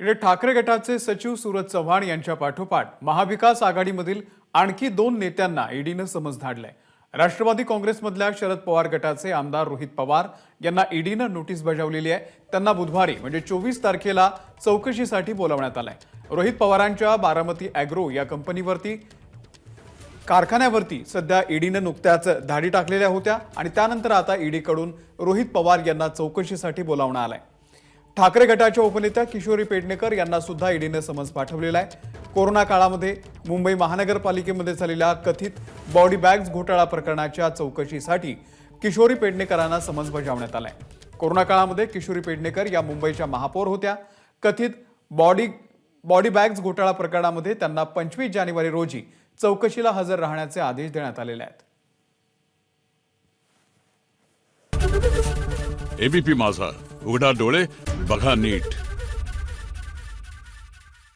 इकडे ठाकरे गटाचे सचिव सूरज चव्हाण यांच्या पाठोपाठ महाविकास आघाडीमधील आणखी दोन नेत्यांना ईडीनं समज धाडलंय. राष्ट्रवादी काँग्रेसमधल्या शरद पवार गटाचे आमदार रोहित पवार यांना ईडीनं नोटीस बजावलेली आहे. त्यांना बुधवारी म्हणजे चोवीस तारखेला चौकशीसाठी बोलावण्यात आलंय. रोहित पवारांच्या बारामती अॅग्रो या कंपनीवरती कारखान्यावरती सध्या ईडीनं नुकत्याच धाडी टाकलेल्या होत्या आणि त्यानंतर आता ईडीकडून रोहित पवार यांना चौकशीसाठी बोलावण्यात आलंय. ठाकरे गटाच्या उपनेत्या किशोरी पेडणेकर यांना सुद्धा ईडीनं समज पाठवलेला आहे. कोरोना काळामध्ये मुंबई महानगरपालिकेमध्ये झालेल्या कथित बॉडी बॅग्स घोटाळा प्रकरणाच्या चौकशीसाठी किशोरी पेडणेकरांना समज बजावण्यात आलाय. कोरोना काळामध्ये किशोरी पेडणेकर या मुंबईच्या महापौर होत्या. कथित बॉडी बॉडी बॅग्स घोटाळा प्रकरणामध्ये त्यांना पंचवीस जानेवारी रोजी चौकशीला हजर राहण्याचे आदेश देण्यात आलेले आहेत. एबीपी माझा. उघडा डोळे बघा नीट.